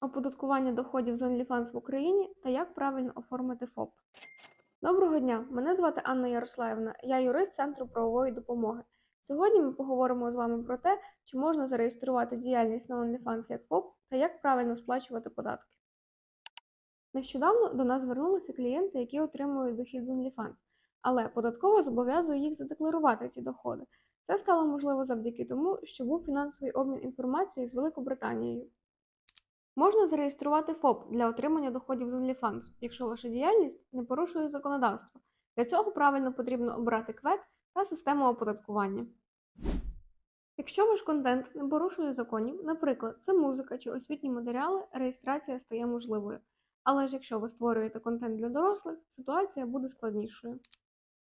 оподаткування доходів з OnlyFans в Україні та як правильно оформити ФОП. Доброго дня! Мене звати Анна Ярославівна, я юрист Центру правової допомоги. Сьогодні ми поговоримо з вами про те, чи можна зареєструвати діяльність на OnlyFans як ФОП та як правильно сплачувати податки. Нещодавно до нас звернулися клієнти, які отримують дохід з OnlyFans, але податково зобов'язує їх задекларувати ці доходи. Це стало можливо завдяки тому, що був фінансовий обмін інформацією з Великобританією. Можна зареєструвати ФОП для отримання доходів з OnlyFans, якщо ваша діяльність не порушує законодавство. Для цього правильно потрібно обрати КВЕД та систему оподаткування. Якщо ваш контент не порушує законів, наприклад, це музика чи освітні матеріали, реєстрація стає можливою. Але ж якщо ви створюєте контент для дорослих, ситуація буде складнішою.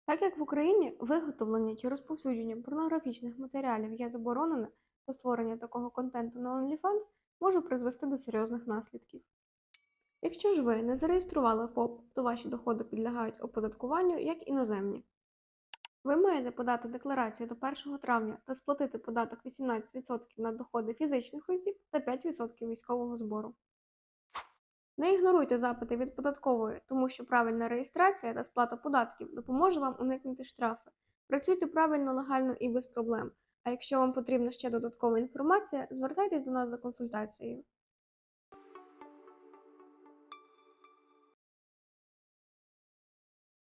Так як в Україні виготовлення чи розповсюдження порнографічних матеріалів є заборонене, то створення такого контенту на OnlyFans може призвести до серйозних наслідків. Якщо ж ви не зареєстрували ФОП, то ваші доходи підлягають оподаткуванню як іноземні. Ви маєте подати декларацію до 1 травня та сплатити податок 18% на доходи фізичних осіб та 5% військового збору. Не ігноруйте запити від податкової, тому що правильна реєстрація та сплата податків допоможе вам уникнути штрафи. Працюйте правильно, легально і без проблем. А якщо вам потрібна ще додаткова інформація, звертайтесь до нас за консультацією.